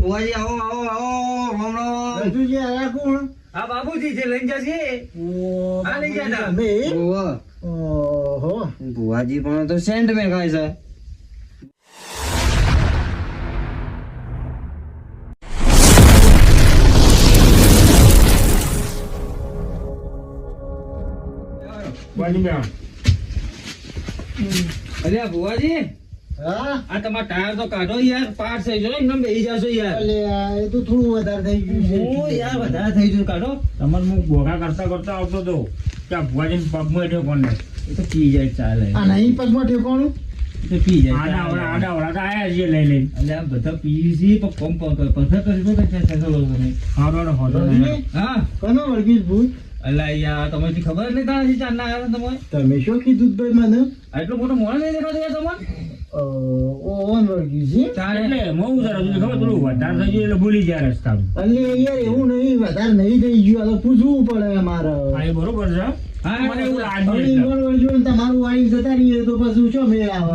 ભુવાજી આવો આવો આવો રામ રામ રજૂજી આયા કોણ આ બાબુજી છે લઈને જશે ઓ, આ લઈ જતા. અમે? ઓહો. ભુવાજી પણ તો સેન્ટ મે ખાય છે અરે ભુવાજી હા? આ તમાર ટાયર તો કાઢો યાર પાર થઈ જો ને બેસી જશો યાર. એ તો થોડું વધારે થઈ ગયું છે. હું યાર વધારે થઈ ગયું કાઢો. તમારે હું ગોગા કરતા કરતા આવતો તો ત્યાં ભુવાજીને પગમાં હેઠો કોને એ તો પી જાય ચાલે. આ નહીં પગમાં ઠેકોણું એ તો પી જાય આડા. આવડા આડા આવડા તો આયા છીએ લઈ લઈને એટલે આ બધા પી છે પણ પંપ પ- પથ્થર કરી દો કે ત્યાં લોકો ને. હારો ને નહીં હા. કોનો વળગીશ ભૂલ? અલા યાર તમને હજી ખબર નહીં તારા ચાર ચાંદના આવ્યા તમે તમે શું કીધું ભાઈ મને? આટલો મોટો મોણ નહીં દેખાતો યાર તમને ઓન વળગી છે એટલે મઉ જરા મને ખબર થોડું વધારે થઈ ગયું એટલે ભૂલી ગયા રસ્તા એટલે યાર એવું નહીં વધારે નહીં થઈ ગયું આ તો પૂછવું પડે મારે. હા એ બરોબર છે. તમારું વાળી જતા રહીએ તો પછી શું મેળ આવે?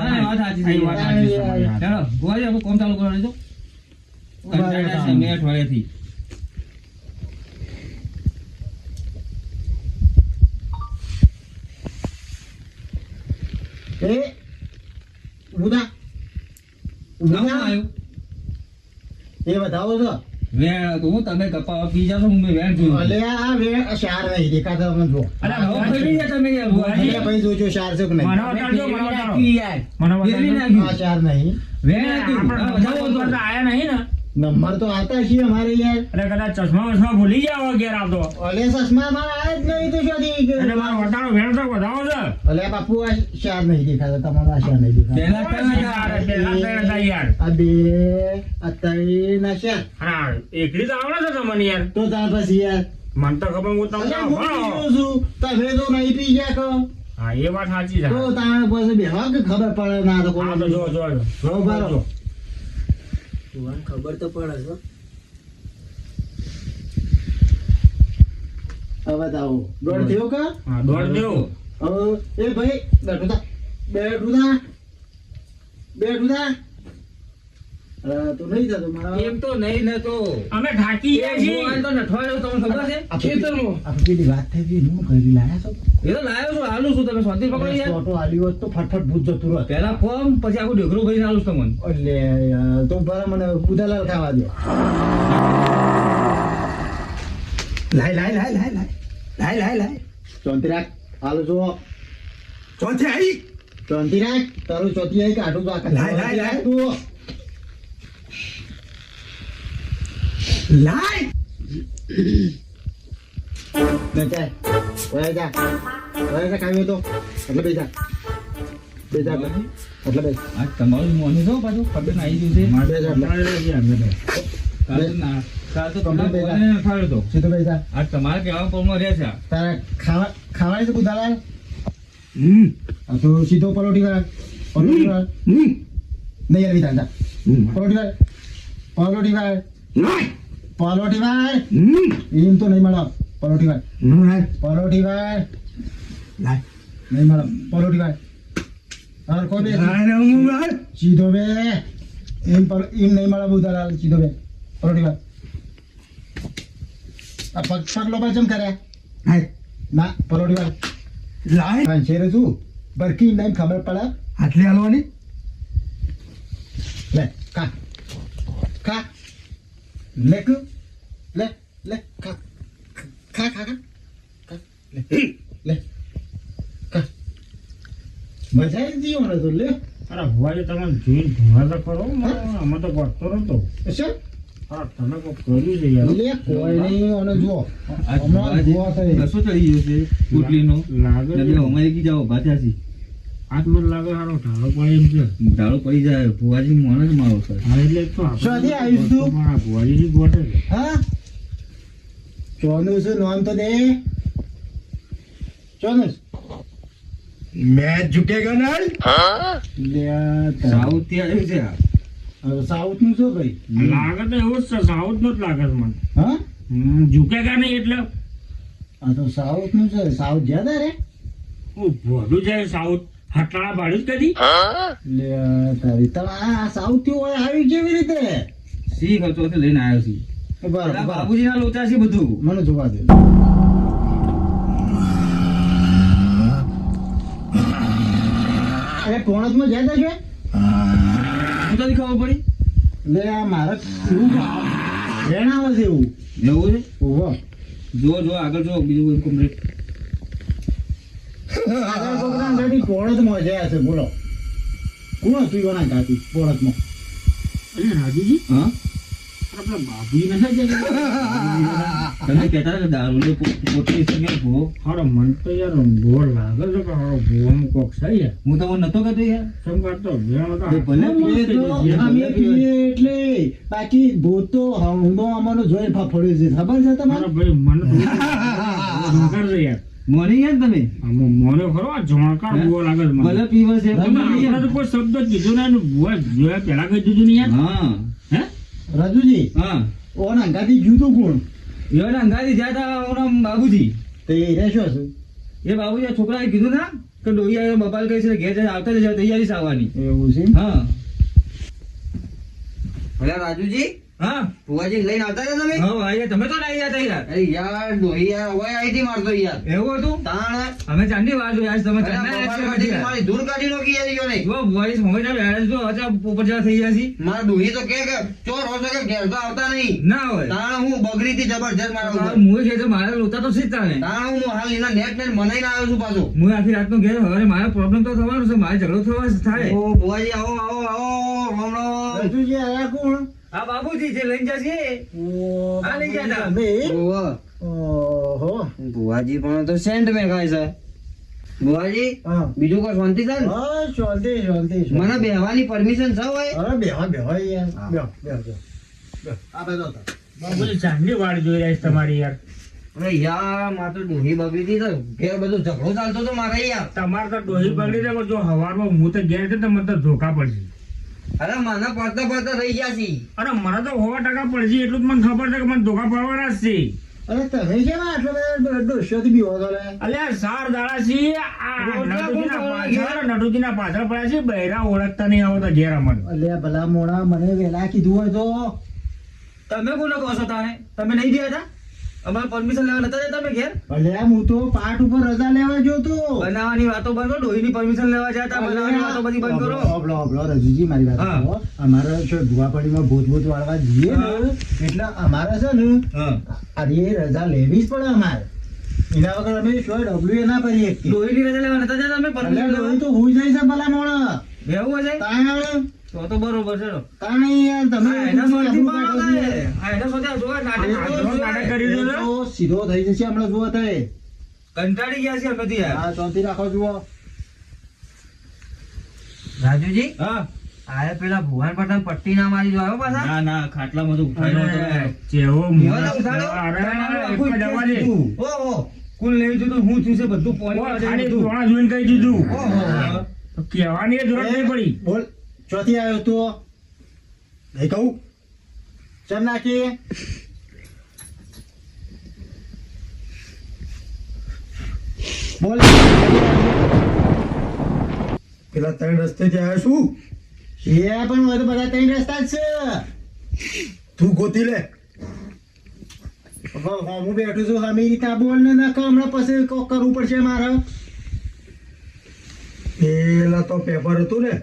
ચાલો ગોવા કોમ ચાલુ કરવાનું છો? મેં અઠવાડિયાથી. એ ઉદા નવું ઉદા આવ્યું. એ બતાવો છો? વેણ તો તમે ગપ્પા પી જાશો મેં વેણ જોયું. અલે આ વે શાર નહીં દેખાતા મને જો અલા, હવે ફરી ગયા તમે યાર ભુવાજી. ભાઈ જોજો શાર છે કે મને બતાડજો, મને બતાડો. યાર. મને ફેરવી આ શાર નહીં. વેણ નાખ્યું. બતાવો નંબર તો. તો આયા નહીં ને. નંબર તો આતા છીએ અમારે યાર. કદાચ ચશ્મા વસમા ભૂલી ગયા હોય ઘેર આવતો. અલે ચશ્મા મારા આ જ નહીં તો શોધી. એટલે મારો વટાણો વેણ તો વધાવો છે. અલે બાપુ આ શેર નહીં દેખાતા તમારો આ શેર નહીં દેખાતા પેલા યાર. આ બે આ ત્રણ ના શેર હા એકલી તો આવડે છે તમને યાર. તો તાર પછી યાર. મને તો ખબર હું તમને છું. તમે તો નહીં પી ગયા કહો હા એ વાત સાચી છે. તો તારે પછી બેહવા કે ખબર પડે? ના તો કોણ તો જો જો જો. જો બારો. જો. ખબર તો પડે છે. હવે તાવો દોડ થયો કે? હા દોડ દેવો હવે એ ભાઈ બેઠું થા બેઠું થા બેઠું થા તો નહીં થતો મારા. એમ તો નહીં ને તો અમે થાકી ગયા છીએ. હું તો નઠવાડો તમને ખબર છે? ખેતરમાં આ વાત થઈ ગઈ હું કરી લાયા છો? એ તો લાવ્યો છું હાલું છું તમે શાંતિ પકડી યાર ઓટો હોત તો ફટફટ ભૂત જતું રહોત. પહેલા ફોર્મ પછી આખું ઢેકરું ભરીને હાલું છું તમને. એટલે તો બરા મને ઉદાલાલ ખાવા દો. લાય લાય લાય લાય લાય. લાય લાય લાય. ચોંતી રાખ. હાલો જો ચોથી આવી ચોથી રાખ. તારું ચોથી આવી કાઢું આખા લાય લાય લાય. તું લાય. બેટા ઓય જા. ઓય જા કાવ્યો તો. એટલે બેજા બેજા એટલે. બે. આ તમારું મોનું જો પાછું ખબર આવી ગયું છે. માટે જ. આપણે છીએ અમે તો. કાલ ના કાલ તો તમને. કોને નઠવાડ્યો તો. સીધો બેજા આ તમારે કેવા પરમાં રહે છે તારા ખાવા ખાવાની છે બુધાલાલ? આ તો સીધો પરોઠી વાળા પરોઠી વાળા. નહીં યાર વિધાન પરોઠી વાળા પરોઠી વાળા. પરોઠી વાળા? એમ તો નહીં મળે પરોઠી વાળા. પરોઠી વાળા. નહીં મળે પરોઠી વાળા. હા કોઈ બે સીધો બે. એમ પર એમ નહીં મળે બુધાલાલ સીધો બે. પરોઠી વાળા. આ પગ પગ લોપા ચમ કર્યા? ના પરોડી લાય. શેર છું બરકી નહીં ખબર પડે આટલી હાલવાની. લે કા કા. લે લે લે કા કા કા કા લે. લે. કા મજા આવી જીવન હતું લે. અરે ભુવાજી તમે જોઈને ધોવા તો કરો અમે તો પડતો નતો. શું તમે કર્યું છે યાર. લે કોઈ નહીં અને જુઓ હમણાં જુઓ તો એ. ચડી ગયો છે? પુટલીનો લાગે એટલે બે કી જાઓ ભાથ્યા છે હાથ લાગે સારો ઢાળો પડે એમ છે. ઢાળો પડી જાય ભુવાજી મોણ મારો સર હા એટલે તો આપણે તું? ગોઠે હા? ચોનું શું નામ તો દે. ચોનું મેચ ઝુકેગા ના લે તારા. સાઉથથી આવ્યું છે આ. સાઉથનું શું ભાઈ લાગે તો એવું જ છે સાઉથનું જ લાગે છે મને. હા? ઝુકે ઝુકેગા નહીં એટલે? આ તો સાઉથનું છે સાઉથ જ્યાં રે? ભોલું છે સાઉથ. હટાણા પાડ્યું જ કદી? લે તારી તમે આ સાઉથથી ઓય આવી કેવી રીતે? સી ખર્ચો તો લઈને આવ્યો છું બરાબર પેલા બરાબર. લોચા છે બધું. મને જોવા દે. અરે પોણસમાં જાય છે? શું તને ખબર પડી? લે આ મારે વેણ આવે છે એવું. એવું છે? ઓહો જો જો આગળ જો બીજું કોઈ કમ્પ્લીટ આગળ કોકના ગાડી પોણસમાં જ્યાં છે બોલો. કોણ હતું યોના ગાતી પોણસમાં અરે રાજુજી હા? આપણા બાબુ નથી તમે કહેતા હતા કે દારૂ પોટલી સંગે ભો. હારો મન તો યાર બોર લાગે છે કે હારો ભૂવાનું કોક છે યાર. હું તમને નતો કહેતો યાર. સમ કરતો તો ભલે એ તો અમે પીએ એટલે. બાકી ભૂત તો હમણો અમારો જોઈ ફાફડ્યું છે. ખબર છે તમારે ભાઈ મને તો જોણકાર છે યાર. મરી ગયા ને તમે? આમાં મને ખરો આ જોણકાર હે? લાગે. ભલે પીવે છે તમે તો કોઈ શબ્દ કીધો ના એનું ભૂવા જોયા પેલા કહી દીધું ને યાર? હા. હે? રાજુજી હા. ઓના ગાડી જુદો કોણ? યો અંગાથી જ્યાં તા બાબુજી. તે એ રહેશો છે એ બાબુજી આ છોકરાએ કીધું ના કે ડોહી આવ્યો બબાલ કહે છે ઘેર આવતા તૈયારી આવવાની. એવું છે હા. ભલા રાજુજી? હા? ફુવાજી લઈને આવતા હતા તમે? હા આઈએ તમે તો નહીં હતા યાર અરે યાર ડોહી યાર હવે આઈથી મારતો યાર. એવું હતું? તાણ. અમે ચાંદી વાર જોયા તમે અરે ચાંદના બબાલ યાદ કાઢીને કર્યા. મારી દૂર કાઢી નાખી યાર ઈયોને. જો ભુવાજી સમય ના બેઠા જો અચ્છા ઉપર જેવા થઈ ગયા છે મારા ડોહી તો કે કે ચોર હો કે ઘેર તો આવતા નહીં. ના હોય. તાણ હું બગડી થી જબરજસ્ત મારા ઉપર. છે મારે લોતા તો છે જ તાણે તાણ હું હાલ એના નેટ નેટ મનાઈને આવ્યો છું પાછો. હું આખી રાતનો ઘેર હવે મારો પ્રોબ્લેમ તો થવાનો છે મારે ઝઘડો થવા થાય. ઓ ભુવાજી આવો આવો આવો રામ રામ રાજુજી આયા કોણ? આ બાબુજી જે લઈને જશે ઓ આ લઈ ગયા તા. તમે ઓહો. બુવાજી ભુવાજી પણ તો સેન્ટ મેં ખાય છે. ભુવાજી હા. બીજું કોઈ શાંતિ છે ને? હા શાંતિ શાંતિ. મને બેહવાની પરમિશન છે હોય. અરે બેહો બેહો યાર બેહો બેહો બેહો બેહો. આ બધો તો. બાબુજી ચાંદની વાડ જોઈ રહ્યા છે તમારી યાર. અરે યાર માર તો ડોહી બગડી હતી તો ઘેર બધો ઝઘડો ચાલતો તો મારે યાર. તમારે તો ડોહી બગડી દે પણ જો હવારમાં હું તો ઘેર છે તો મને તો ધોકા પડશે. અરે મને પડતા પડતા રહી ગયા છે. અરે મને તો સો ટકા પડશે એટલું જ મને ખબર છે કે મને ધોકા પડવાના જ છે. અરે તમે કેમ આટલો બધા ડોસ્યોથી બીવો છો અલ્યા સાર દાડા છે આ નટુજીના પાછળ નટુજીના પાછળ પડ્યા છે બૈરા ઓળખતા નહીં આવતા ઘેર અમને. અલ્યા ભલા મોણા મને વેલા કીધું હોય તો. તમે કોને કહો છો તારે? તમે નહીં ગયા હતા? અમારે પરમિશન લેવા નતા જતા તમે ઘેર? અલ્યા હું તો પાઠ ઉપર રજા લેવા ગયો તો. બનાવવાની વાતો બંધ કરો ડોહીની પરમિશન લેવા જતા બનાવવાની વાતો બધી બંધ કરો. અબળો, અબળો, રજૂજી મારી વાત. અમારે છે ભુવાપડીમાં ભૂત ભૂત વાળવા જઈએ ને એટલે અમારે છે ને અરે રજા લેવી જ પડે અમારે. એના વગર અમે શું ડબલ્યુ એ ના કરીએ. ડોહીની રજા લેવા નતા જતા અલ્યા પરમિશન લેવા. તો હું જાય છે ભલા મોણ બેવું હશે? તાણ. તો તો બરોબર છે. તાણ તમે એના સોરથી નાટક કરી સીધો થઈ જશે હમણાં જુઓ તે. કંટાળી ગયા છે બધી હા શાંતિ રાખો જુઓ. રાજુજી? હા. પેલા ભુવન પટ્ટી ના મારી પાછા. ના ના તો જેવો. અરે. ઓહો કુલ જતું હું થયું છે બધું પોણી જોઈને કહી દીધું. ઓહો. કહેવાની એ નહીં પડી. બોલ ચોથી આવ્યો તો નહીં કહું? ચમ નાખી? બોલ. પેલા ત્રણ રસ્તે આવ્યા છું એ પણ હવે બધા ત્રણ રસ્તા જ છે. તું ગોતી લે. હું બેઠું છું સામે રીતના બોલ ને નાખો હમણાં પછી કોક કરવું પડશે મારે. પેલા તો પેપર હતું ને.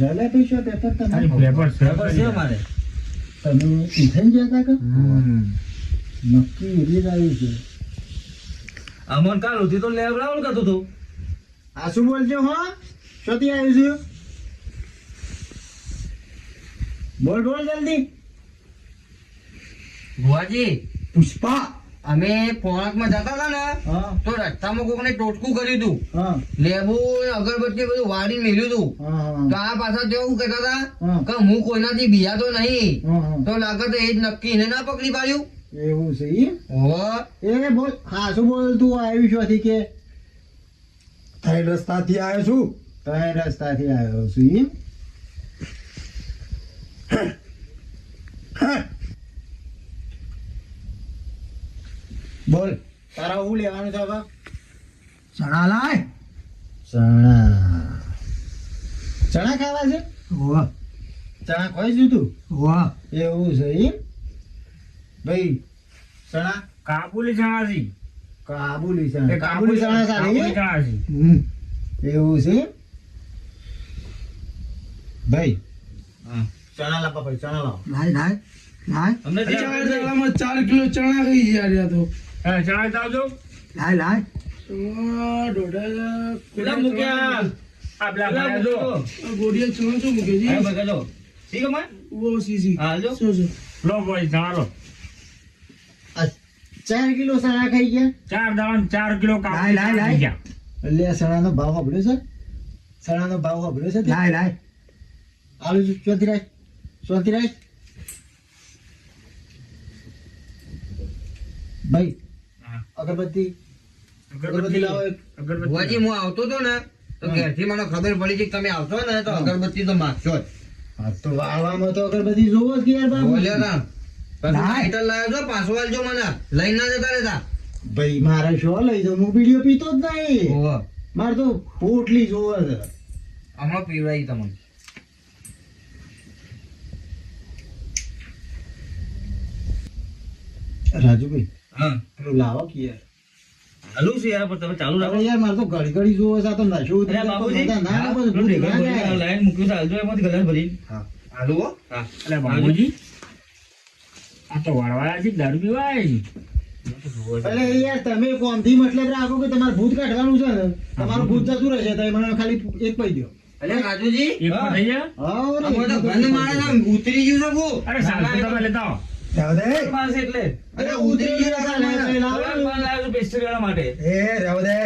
પેપર પેપર છે મારે તમે ઈથન ગયા હતા કે? નક્કી ઉડી જ આવ્યું છે. અમન કાલ સુધી તો લેવડાવલ કરતો હતો આ શું બોલજો હા? શોધી આવ્યું છે. બોલ બોલ જલ્દી. ભુવાજી. પુષ્પા. અમે પોણકમાં જતા હતા ને હા. તો રસ્તામાં કોકને ટોટકું કર્યું હતું. લેબુ અગરબત્તી બધું વાળી મેલ્યું હતું. તો આ પાછા કેવું કહેતા હતા હા. કે હું કોઈનાથી બિયાતો નહીં હા હા. તો લાગે તો એ જ નક્કી એને ના પકડી પાડ્યું. એવું છે? એ બોલ હા શું બોલ તું આવ્યું શોથી કે ત્રણ રસ્તાથી આવ્યો છું. કયા રસ્તાથી આવ્યો છું ઈ? બોલ. તારા હું લેવાનું છે હવે ચણા લાય. ચણા. ચણા ખાવા છે? વાહ ચણા ખોઈ ગયું તું? વાહ એવું છે એમ ભાઈ ચણા. કાબુલી ચણા છે. કાબુલી ચણા. કાબુલી ચણા સારી ચણા છે. હમ. એવું છે ભાઈ ચણા લાવો ભાઈ ચણા લાવો. લાય લાય લાય. અમને ચાર કિલો ચણા ખાઈ યાર રહ્યા તો. હે, ચણા ચાવજો લાય લાય ચણા દોઢા પેલા મૂક્યા આ પેલા પેલા ભાઈ જો. ગોળિયા ચણા શું મૂકે છે બગા જો. ઠીક અમાર? ઓ સીસી હા, હાલજો. શું છે લો ભાઈ લો ચાર કિલો ચણા ખાઈ ગયા ચાર દાડા ચાર કિલો કાબુલી લાય, લાય, લાય. એટલે આ ચણાનો ભાવ સાંભળ્યો છે ચણાનો ભાવ સાંભળ્યો છે તે? લાય લાય આલુ ચોથી રાખ ચોથી રાખ ભાઈ. અગરબત્તી. અગરબત્તી અગરબત્તી લાવો અગરબત્તી હું આવતો તો ને તો ઘેરથી મને ખબર પડી છે તમે આવશો ને તો અગરબત્તી તો માગશો જ. હા તો વાળવામાં તો અગરબત્તી જોવો જ કે યાર બાબુ બોલ્યો તા. લાઈટર લાવ્યો છો પાછો આલજો મને. લઈને ના જતા રહેતા. ભાઈ મારે શું લઈ જાઉં હું બીડીઓ પીતો જ નહીં. મારે તો પોટલી જોવે છે. હમણાં પીવડાવી તમને. રાજુભાઈ હા. પેલું લાવો કે યાર છું યાર, પણ તમે ચાલુ રાખો. યાર મારે તો ઘડી ઘડી જોવે છે તો નશો ઉતરી અરે બાબુજી, બધા ના બધું ના ભરીને લાઈન મૂક્યો છે, હાલજો, એમાંથી ગલાસ હા. હાલો હા. અલે બાબુજી આ તો વળવાળા છે દારૂ પીવા અરે યાર તમે કોમથી મતલબ રાખો કે તમારે ભૂત કાઢવાનું છે ને? તમારું ભૂત જતું રહેશે તો મને ખાલી એક પૈ દો અરે રાજુજી. એક પૈ થઈ ગયા હા રે, આમાં તો ઘન માણસ ઉતરી ગયું છે અરે સાલા તમે લેતા આવો. એટલે. અરે ઉતરી ગયા માટે. એ રહેવા દે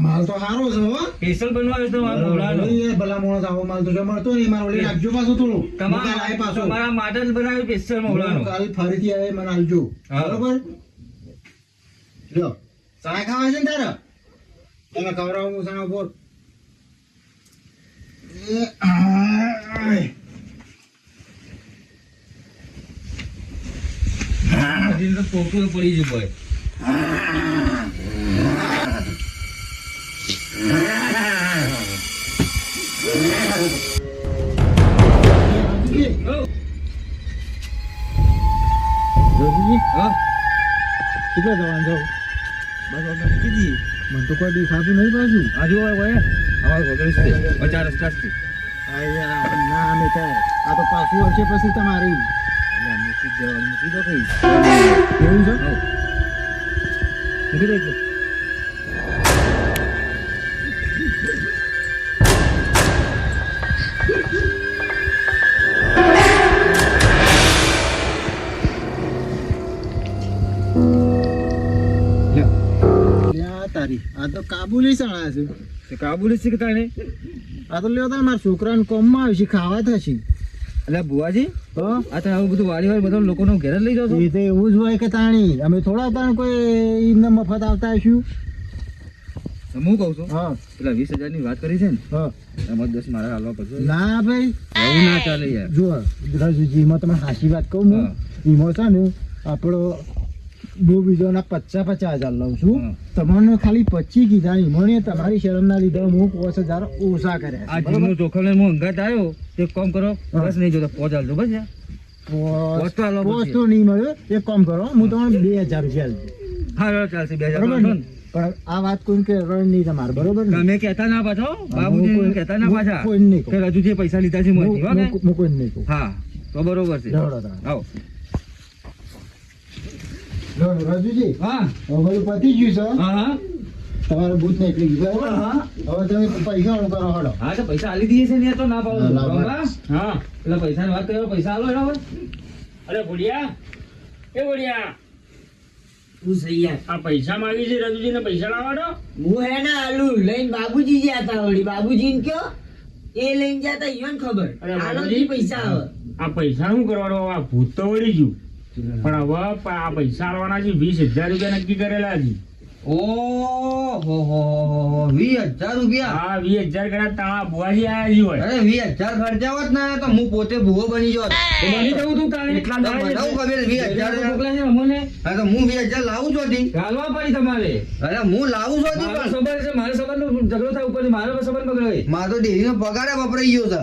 માલ તો સારો છે હો. સ્પેશિયલ બનવાયો છે મારો ભોળાનો. એ ભલા માણસ આવો માલ તો મળતો નહીં મારો લઈ નાખજો પાછું થોડું. તમારા આય પાછો. તમારા માટે જ બનાવ્યો સ્પેશિયલ મોહલાનો. કાલ ફરીથી આવે મને આલજો બરોબર? લ્યો. ચણા ખાવા છે ને તારે? તમે ખવડાવો હું ચણા બોલ પોતું પડી ગયું ભાઈ. કેટલા જવાનું છો બસ કીધી. મને તો કોઈ દેખાતું નહીં પાછું આ જુઓ હોય ભાઈ. અમારો વગર છે. વચ્ચે રસ્તા છે. ના અમે આ તો પાછું હશે પછી તમારી એટલે મૂકી દેવાનું, મૂકી દો કઈ. એવું છે મૂકી દો આ તો કાબુલી ચણા છે. તે કાબુલી ને આ તો લ્યો તાર મારા છોકરાને કોમમાં આવશે ખાવા થશે. એટલે ભુવાજી તો આ તમે આવું બધું વાળી વાળી બધા લોકોનો ઘેર લઈ એ તો એવું જ હોય કે તાણી અમે થોડા પણ કોઈ એમને મફત આવતા હશું હું કહું છું હા. પેલા વીસ હજારની વાત કરી છે ને હા. એમાં દસ મારા હાલવા પડશે. ના ભાઈ. એવું ના ચાલે યાર. જો રાજુજી એમાં તમે સાચી વાત કહું હા. એમાં છે ને આપણો હું બીજોના પચાસ પચાસ હજાર લઉં છું. તમને ખાલી પચીસ કીધા મને તમારી શરમના લીધે હું પાંચ હજાર ઓછા કર્યા આ છે. જોખમ હું અંગાત આવ્યો તે કામ કરો. બસ નહીં જોતા બસ પોચ- પોચ તો આલવા પોચ પડશે. તો નહીં મળ્યો એક કામ કરો હું તમને બે હજાર રૂપિયા હા ચાલશે બે હજાર ને? ને. પણ આ વાત કોઈ કે રણ નહીં તમારે બરોબર તમે કહેતા ના પાછો બાબુજી કોઈ- કહેતા ના પાછા કોઈને નહીં. કે રજુ જે પૈસા લીધા છે હું નહીં હા તો બરોબર છે આવો લેવડો, રાજુજી. હા. બધું પતી ગયું છે. હા હા. તમારે ભૂત નીકળી ગયું હવે તમે પૈસા હું કરો હડો હા તો પૈસા આલી દઈએ છે ને તો ના પાડો. હા, લાવો. બાબા, હા. વાત કરો પૈસા આલો એના અરે બોડિયા એ બોડિયા તું સહી યાર. આ પૈસા માંગી છે રજુજી ને પૈસા લાવવાનો હું હે ને આલુ લઈને બાબુજી ગયા હતા વળી. બાબુજી ને કયો? એ લઈને ગયા તા ઈવન ખબર. આલો પૈસા આવે આ પૈસા શું કરવાનો? આ ભૂત તો વળી ગયું. પણ હવે આ પૈસા આવવાના છે વીસ હજાર રૂપિયા નક્કી કરેલા છે. હો વીસ હજાર રૂપિયા? હા વીસ હજાર કડા તાળા ભુવાજી આયા જી હોય. અરે વીસ હજાર ખર્ચા હોત ને તો હું પોતે ભૂવો બની જોત. બની જવું તું તારે. એટલા તો મને વીસ હજાર હજાર છે અમોને. હા તો હું વીસ હજાર લાવું છું હતી ગાલવા પડી તમારે. અરે હું લાવું છું હતી મારો પણ. સંબંધ છે મારા ઝઘડો થાય ઉપર મારો સંબંધ બગડે મારો ડેરીનો પગારે વપરાઈ ગયો છે.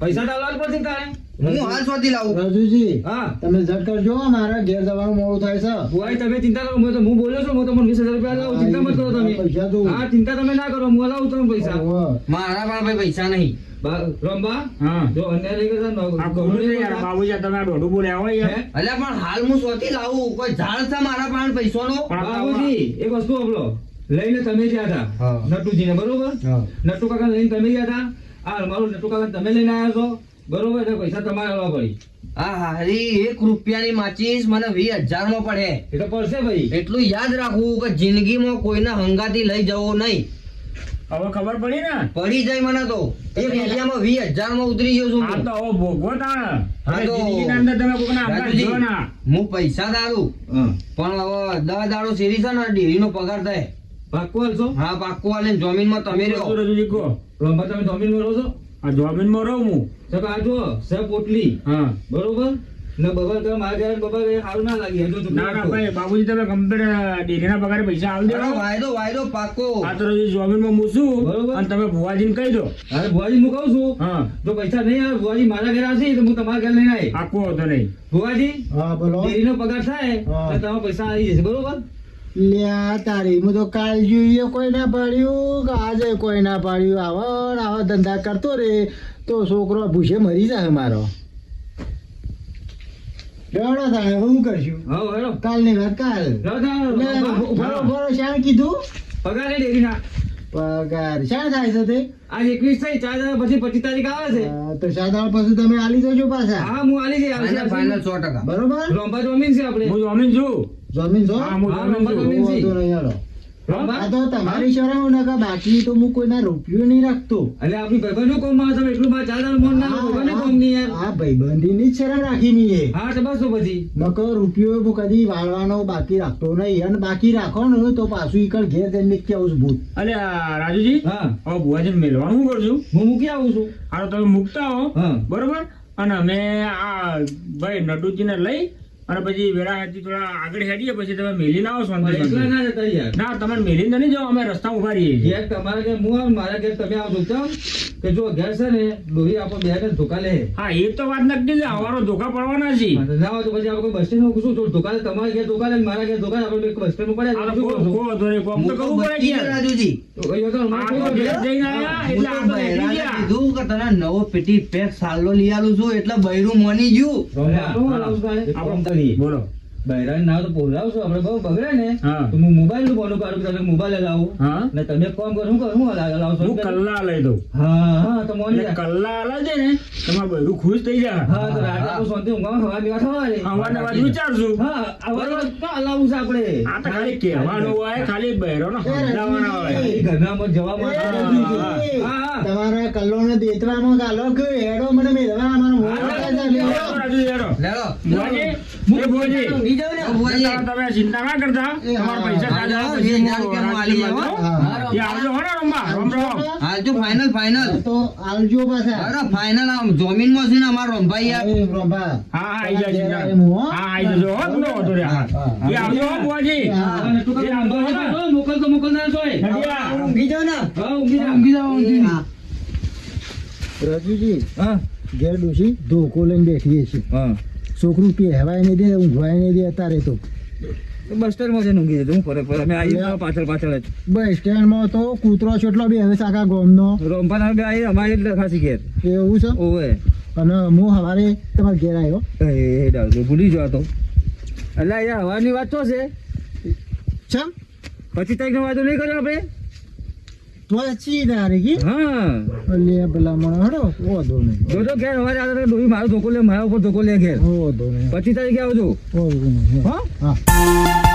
પૈસા ડાલવા પડશે ને તારે. હું હાલ શોધી લાવું રાજુજી હા. તમે ઝટ કરજો મારા ઘેર જવાનું મોડું થાય છે. ભાઈ તમે ચિંતા કરો હું તો હું બોલ્યો છું હું તમને વીસ હજાર રૂપિયા લાવું ચિંતા મત કરો તમે. પૈસા દઉં. હા ચિંતા તમે ના કરો હું લાવું તમને પૈસા. મારા પણ ભાઈ પૈસા નહીં. રંબા હા. જો ઘણું છે નહીં યાર. બાબુજી આ તમે દોઢું બોલ્યા હોય અલ્યા પણ હાલ હું શોધી લાવું કોઈ ઝાડ છે મારા પાસે પૈસાનો? બાબુજી એક વસ્તુ આપલો. લઈને તમે ગયા હતા. નટુજીને બરોબર? નટુ કાકા લઈને તમે ગયા હતા. આ મારું નટુ કાકા તમે લઈને આવ્યા છો. બરોબર છે પૈસા તમારે આલવા હા આ હારી એક રૂપિયાની માચીસ મને વીસ હજારમાં પડે એટલે પડશે ભાઈ. એટલું યાદ રાખવું કે જિંદગીમાં કોઈના હંગાથી લઈ જવો નહીં. હવે ખબર પડી ને? પડી જાય મને તો. એક રૂપિયામાં વીસ હજારમાં ઉતરી ગયો છું આ તો હવે ભોગવો તાણ. હા તો- અંદર તમે કોકના આઘાત જો ના. હું પૈસા દારું. પણ હવે દસ દાડો શેરી છે ને ડેરીનો પગાર થાય. પાક્કું હાલશો? હા પાક્કું વાલે જમીનમાં તમે રહ્યો રજૂજી કહો. તમે જમીન રહો છો? આ જોમીનમાં રહું હું? સાહેબ આ જો સાહેબ પોટલી હા. બરોબર? ને બબર કરે મારા ઘરે બબર કરે સારું ના લાગી હજુ તો ના ના ભાઈ બાબુજી તમે કમ્પ્લીટ ડેરીના પગારે પૈસા આવી અરે વાયદો વાયદો પાકો આ તો રજૂ જોમીનમાં મૂસું બરોબર. અને તમે ભુવાજીને કહી દો. અરે ભુવાજી હું કહું છું? હા. જો પૈસા નહીં આવે ભુવાજી મારા ઘરે આવશે તો હું તમારા ઘરે લઈને આવી આખું હતો નહીં. ભુવાજી હા બોલો. ડેરીનો પગાર થાય. તો તમારા પૈસા આવી જશે બરોબર? લ્યા તારી હું તો કાલ જોઈએ કોઈ ના પાડ્યું કે આજે કોઈ ના પાડ્યું. આવા આવા ધંધા કરતો રે તો છોકરો ભૂસે મરી જાય મારો. લેવડો થાય હું કરશું? કાલની વાત કાલ. લે, ઊભો ઊભો શાણ કીધું? પગાર નહીં ડેરીના. પગાર. શાણ થાય છે તે આજ એકવીસ થઈ ચાર દાડા પછી પચીસ તારીખ આવે છે. તો ચાર દાડા પછી તમે આલી દેજો પાછા. હા હું આલી જઈ ફાઇનલ ફાઇનલ સો ટકા. બરોબર? જમીન છે આપણે. હું જોમીન છું. જમીન છો હા હું હા, જોમીન છું. તમારી શરમ ને બાકી તો હું કોઈના રૂપિયો નહીં રાખતો. એટલે આપણી ભાઈબંધનું કોમમાં તમે એટલું મારા ચાર મોન ના ભાઈબંધનું કોમ નહીં યાર. આ ભાઈબંધીની જ શરમ રાખી મી હા તો બસ પછી. નકર રૂપિયો હું કદી વાળવાનો બાકી રાખતો નહીં. અને બાકી રાખો ને તો પાછું એક ઘેર જઈને કેવું ભૂત? અલે રાજુજી હા. હવે ભુવાજીને મેળવાનું કરશું? હું મૂકી આવું છું. આ તમે મૂકતા હો. બરોબર? અને અમે આ ભાઈ નટુજીને લઈ અને પછી વેળાથી થોડા આગળ હેડીએ પછી તમે મેલી ના આવો શાંતિ. ના જતા યાર. ના તમારે મેલીને નહીં જાઓ અમે રસ્તા ઊભા રહીએ છીએ. ઘેર તમારા ઘેર હું આવું મારા ઘેર તમે આવો કેમ કે જો ઘેર છે ને લોહી આપો બે ને ધોકા લે. હા એ તો વાત નક્કી છે અમારો ધોકા પડવાના છે. ના હોય તો પછી આપણે કોઈ બસ સ્ટેન્ડ શું તો ધોકા લે તમારા ઘેર ધોકા લે મારા ઘેર ધોકા આપણે બસ સ્ટેન્ડ પડે આ તો તો શું કરશું? કો હતો રે, કોમ તો કરવું પડે કે રાજુજી. તો તો તો જઈને આયા, એટલે તો તો. કીધું કે તને નવો પેટી પેક સાલો લઈ આલું છું એટલે બૈરું મની ગયું. તો હું લાવું છું તારે? એક કામ કરીએ. બોલો. બૈરાને ના તો બોલાવશું. આપણે બહુ બગડે ને તો હું મોબાઈલનું બોનું કાઢું તમે મોબાઈલ લાવું. ને તમે કોમ કરો શું કરો? શું લાવશો હું કલ્લા લઈ દઉં. હા હા તો મોની કલ્લા આલે છે ને તમારું બૈરું ખુશ થઈ જાય. હા તો રાતે તો શાંતિ ઊંઘવામાં ખવા પીવા થવાની. આવવાને વાત વિચારશું. હા આવવાનું તો હલાવવું છે આપણે? આ તો ખાલી કહેવાનું હોય ખાલી બૈરોનો સમજાવવાનો હોય. ઘરના ઘરનામાં જવા માટે તમારા કલ્લો ને દેતવામાં ગાલો કે હેડો મને મેળવા અમારો મોબાઈલ. લેડો ભુવાજી, એ ભુવાજી, ઊંઘી જાઓ ને ભુવાજી. તમે ચિંતા ના કરતા તમારા પૈસા હા, ખાધા એ હું હું રાજુજી. હા. એ આવજો હો રમવા, રમ રમ. હાલ ફાઇનલ ફાઇનલ તો આલજો પાછા અરે ફાઇનલ આમ જમીનમાં છે ને અમારો રંભાઈ યાર એ હા હા આઈ જાય. એમ હો? હા આઈ જજો હો તમે વાંધો નહીં. હા. હા. એ આવજો હો ભુવાજી. હા. અને તું કાંઈ તો મોકલતો મોકલનાર જોઈ. ઊંઘી જાઓ ને હા, ઊંઘી જા. ઊંઘી જાઓ, ઊંઘી. હા. હા, ઘેર ડોસી ધોકો લઈને બેઠીએ છીએ હા. છોકરું પહેવાય નહીં દે ઊંઘવાય નહીં દે અત્યારે તો બસ સ્ટેન્ડમાં જઈને ઊંઘી જજો. હું ફરે ફરે. અમે પાછળ પાછળ જ. બસ સ્ટેન્ડમાં તો કૂતરો છેટલો બી હવે સાકા ગોમનો રોમભાના બે આવીએ, અમારી એટલે ખાસી ઘેર. એવું છે ઓવે. અને હું સવારે તમારા ઘેર આવ્યો એ, ડાલજો, ભૂલી જવા તો. એટલે અહીંયા હવાની વાત તો છે ચમ પચીસ તારીખનો વાયદો નહીં કર્યો આપણે તારી હા. લે ભલા હડો ઓધો નહીં. તો ઘેર હવારે આવે ડોહી મારો ધોકો લે મારા ઉપર ધોકો લે ઘેર. ઓધો તારીખે આવજો. ઓધો હા.